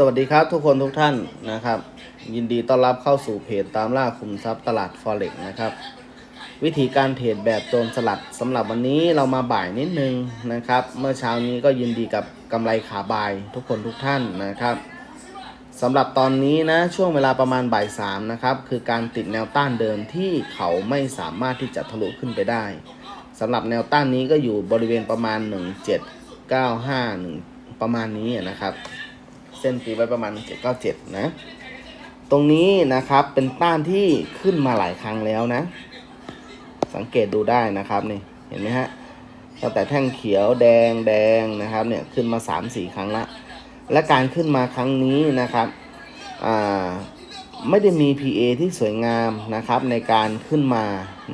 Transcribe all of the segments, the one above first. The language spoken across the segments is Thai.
สวัสดีครับทุกคนทุกท่านนะครับ ยินดีต้อนรับเข้าสู่เพจตามล่าคุมทรัพย์ตลาด Forex นะครับ วิธีการเทรดแบบโจรสลัดสำหรับวันนี้เรามาบ่ายนิดนึงนะครับ เมื่อเช้านี้ก็ยินดีกับกำไรขาบายทุกคนทุกท่านนะครับสำหรับตอนนี้นะช่วงเวลาประมาณบ่ายสามนะครับคือการติดแนวต้านเดิมที่เขาไม่สามารถที่จะทะลุขึ้นไปได้สำหรับแนวต้านนี้ก็อยู่บริเวณประมาณ 1795ประมาณนี้นะครับ เส้นตีไว้ประมาณ 797 นะ ตรงนี้นะครับเป็นต้านที่ขึ้นมาหลายครั้งแล้วนะ สังเกตดูได้นะครับนี่เห็นไหมฮะตั้งแต่แท่งเขียวแดงแดงนะครับเนี่ยขึ้นมา 3-4 ครั้งละ และการขึ้นมาครั้งนี้นะครับอ่าไม่ได้มี PA ที่สวยงามนะครับในการขึ้นมา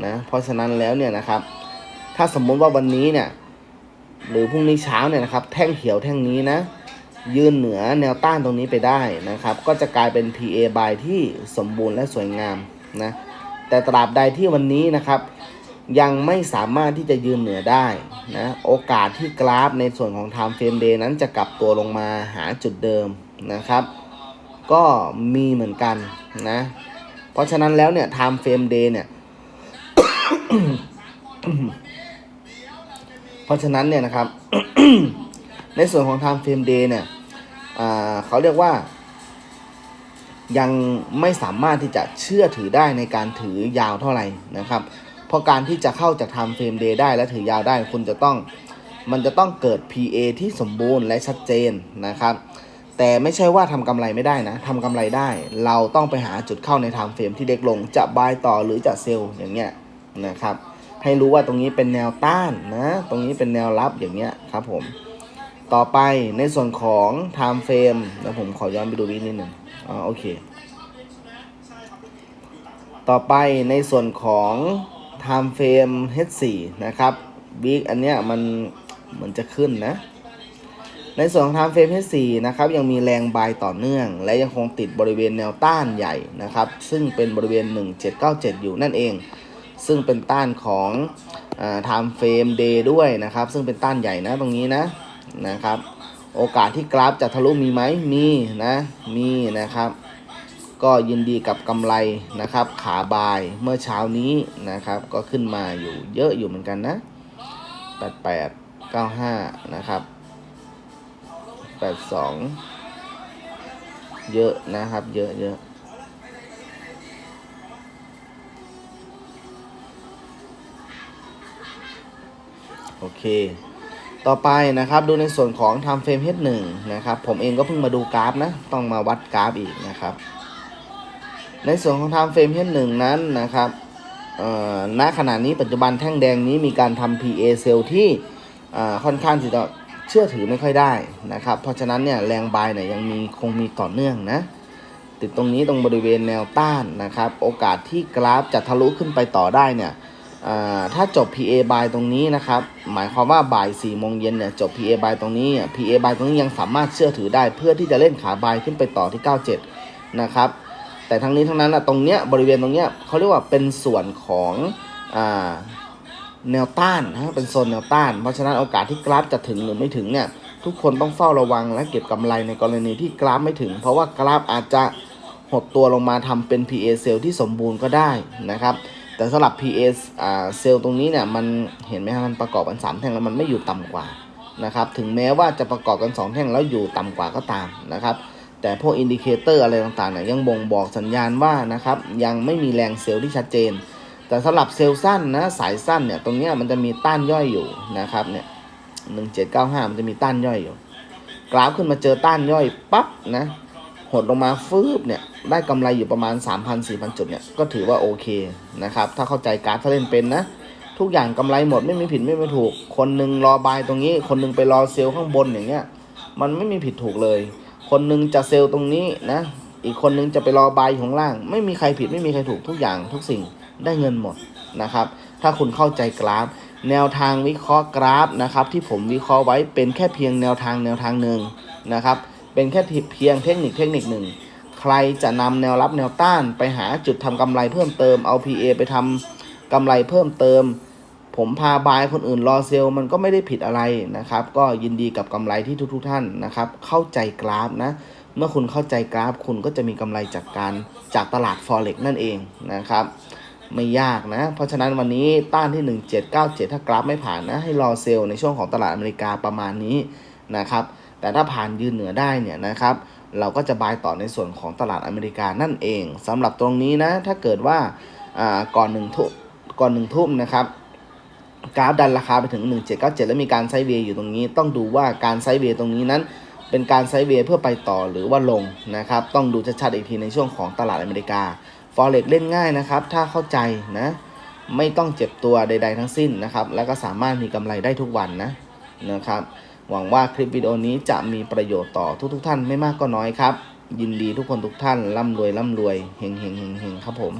นะเพราะฉะนั้นแล้วเนี่ยนะครับ ถ้าสมมติว่าวันนี้เนี่ยหรือพรุ่งนี้เช้าเนี่ยนะครับ แท่งเขียวแท่งนี้นะ ยืนเหนือแนวต้านตรงนี้ไปได้นะครับ ก็จะกลายเป็น PA buy ที่สมบูรณ์และสวยงามนะ แต่ตราบใดที่วันนี้นะครับ ยังไม่สามารถที่จะยืนเหนือได้นะ โอกาสที่กราฟในส่วนของ time frame day นั้นจะกลับตัวลงมาหาจุดเดิมนะครับ ก็มีเหมือนกันนะ เพราะฉะนั้นแล้วเนี่ย time frame day เนี่ย เพราะฉะนั้นเนี่ยนะครับในส่วนของ time frame day เนี่ย เขาเรียกว่า ยังไม่สามารถที่จะเชื่อถือได้ในการถือยาวเท่าไหร่นะครับ เพราะการที่จะเข้าจาก time frame day ได้และถือยาวได้คุณจะต้องมันจะต้องเกิด PA ที่สมบูรณ์และชัดเจนนะครับ แต่ไม่ใช่ว่าทำกำไรไม่ได้นะทำกำไรได้ เราต้องไปหาจุดเข้าใน time frame ที่เด็กลงจะบายต่อหรือจะเซลล์อย่างเงี้ยนะครับ ให้รู้ว่าตรงนี้เป็นแนวต้านนะ ตรงนี้เป็นแนวรับอย่างเงี้ยครับผม ต่อไปในส่วนของ time frame แล้วผมขอย้อนไปดูวินิดหนึ่งอ๋อโอเค ต่อไปในส่วนของ time frame H4 นะครับบิ๊กอันเนี้ยมันเหมือนจะขึ้นนะ ในส่วนของ time frame H4 นะครับยังมีแรงบายต่อเนื่อง และยังคงติดบริเวณแนวต้านใหญ่นะครับ ซึ่งเป็นบริเวณ 1797 อยู่นั่นเอง ซึ่งเป็นต้านของอ่า time frame day ด้วยนะครับ ซึ่งเป็นต้านใหญ่นะตรงนี้นะ นะครับ โอกาสที่กราฟจะทะลุมีไหมมีนะมีนะครับ ก็ยินดีกับกำไรนะครับ ขาบายเมื่อเช้านี้นะครับ ก็ขึ้นมาอยู่เยอะอยู่เหมือนกันนะ 88 95 นะครับ 82 เยอะนะครับเยอะเยอะโอเค ต่อไปนะครับดูในส่วนของ time frame H1 นะครับผมเองก็เพิ่งมาดูกราฟนะต้องมาวัดกราฟอีกนะครับ ในส่วนของ time frame H1 นั้นนะครับณขณะนี้ปัจจุบันแท่งแดงนี้มีการทำ PA sell ที่ค่อนข้างที่จะเชื่อถือไม่ค่อยได้นะครับ เพราะฉะนั้นเนี่ยแรงบายเนี่ยยังมีคงมีต่อเนื่องนะ ติดตรงนี้ตรงบริเวณแนวต้านนะครับ โอกาสที่กราฟจะทะลุขึ้นไปต่อได้เนี่ย ถ้าจบ PA by ตรงนี้นะครับ หมายความว่าบ่าย4โมงเย็นเนี่ยจบ PA by ตรงนี้ PA by ตรงนี้ยังสามารถเชื่อถือได้ เพื่อที่จะเล่นขาบายขึ้นไปต่อที่ 97 นะครับ แต่ทั้งนี้ทั้งนั้นนะตรงเนี้ยบริเวณตรงเนี้ยเขาเรียกว่าเป็นส่วนของอแนวต้านนะเป็นโซนแนวต้าน เพราะฉะนั้นโอกาสที่กราฟจะถึงหรือไม่ถึงเนี่ยทุกคนต้องเฝ้าระวังและเก็บกำไรในกรณีที่กราฟไม่ถึง เพราะว่ากราฟอาจจะหดตัวลงมาทำเป็น PA เซลล์ที่สมบูรณ์ก็ได้นะครับ แต่สำหรับ PA อ่าเซลล์ตรงนี้เนี่ยมันเห็นไหมครับมันประกอบกัน 3 แท่งแล้วมันไม่อยู่ต่ำกว่านะครับถึงแม้ว่าจะประกอบกัน 2 แท่งแล้วอยู่ต่ำกว่าก็ตามนะครับแต่พวกอินดิเคเตอร์อะไรต่างๆเนี่ยยังบ่งบอกสัญญาณว่านะครับยังไม่มีแรงเซลล์ที่ชัดเจน แต่สำหรับเซลล์สั้นนะสายสั้นเนี่ยตรงนี้มันจะมีต้านย่อยอยู่นะครับเนี่ยหนึ่งเจ็ดเก้าห้ามันจะมีต้านย่อยอยู่ กราฟขึ้นมาเจอต้านย่อยปั๊บนะ หดลงมาฟืบเนี่ยได้กำไรอยู่ประมาณ 3,000-4,000 จุดเนี่ยก็ถือว่าโอเคนะครับถ้าเข้าใจกราฟถ้าเล่นเป็นนะ ทุกอย่างกำไรหมดไม่มีผิดไม่มีถูก คนหนึ่งรอบายตรงนี้ คนหนึ่งไปรอเซลล์ข้างบนอย่างเงี้ยมันไม่มีผิดถูกเลย คนหนึ่งจะเซลล์ตรงนี้นะ อีกคนหนึงจะไปรอบายข้างล่าง ไม่มีใครผิดไม่มีใครถูกทุกอย่างทุกสิ่งได้เงินหมดนะครับ ถ้าคุณเข้าใจกราฟ แนวทางวิเคราะห์กราฟนะครับ ที่ผมวิเคราะห์ไว้เป็นแค่เพียงแนวทางแนวทางหนึ่งนะครับ เป็นแค่เพียงเทคนิคเทคนิคหนึ่ง ใครจะนำแนวรับแนวต้านไปหาจุดทำกำไรเพิ่มเติมเอา PA ไปทำกำไรเพิ่มเติม ผมพาบายคนอื่นรอเซลมันก็ไม่ได้ผิดอะไรนะครับ ก็ยินดีกับกำไรที่ทุกๆท่านนะครับ เข้าใจกราฟนะ เมื่อคุณเข้าใจกราฟ คุณก็จะมีกำไรจากการจากตลาด forex นั่นเองนะครับไม่ยากนะ เพราะฉะนั้นวันนี้ต้านที่ 1797 ถ้ากราฟไม่ผ่านนะ ให้รอเซลในช่วงของตลาดอเมริกาประมาณนี้นะครับ แต่ถ้าผ่านยืนเหนือได้เนี่ยนะครับเราก็จะบายต่อในส่วนของตลาดอเมริกานั่นเองสำหรับตรงนี้นะถ้าเกิดว่าก่อนหนึ่งทุ่มก่อนหนึ่งทุ่มนะครับกราฟดันราคาไปถึง 1797 แล้วมีการไซเวย์อยู่ตรงนี้ ต้องดูว่าการไซเวย์ตรงนี้นั้น เป็นการไซเวย์เพื่อไปต่อหรือว่าลงนะครับ ต้องดูชัดๆอีกทีในช่วงของตลาดอเมริกา Forex เล่นง่ายนะครับ ถ้าเข้าใจนะ ไม่ต้องเจ็บตัวใด ๆ ทั้งสิ้นนะครับ แล้วก็สามารถมีกำไรได้ทุกวันนะนะครับ หวังว่าคลิปวิดีโอนี้จะมีประโยชน์ต่อทุกๆท่านไม่มากก็น้อยครับ ยินดีทุกคนทุกท่านร่ำรวยร่ำรวยเฮงเฮงเฮงเฮงครับผม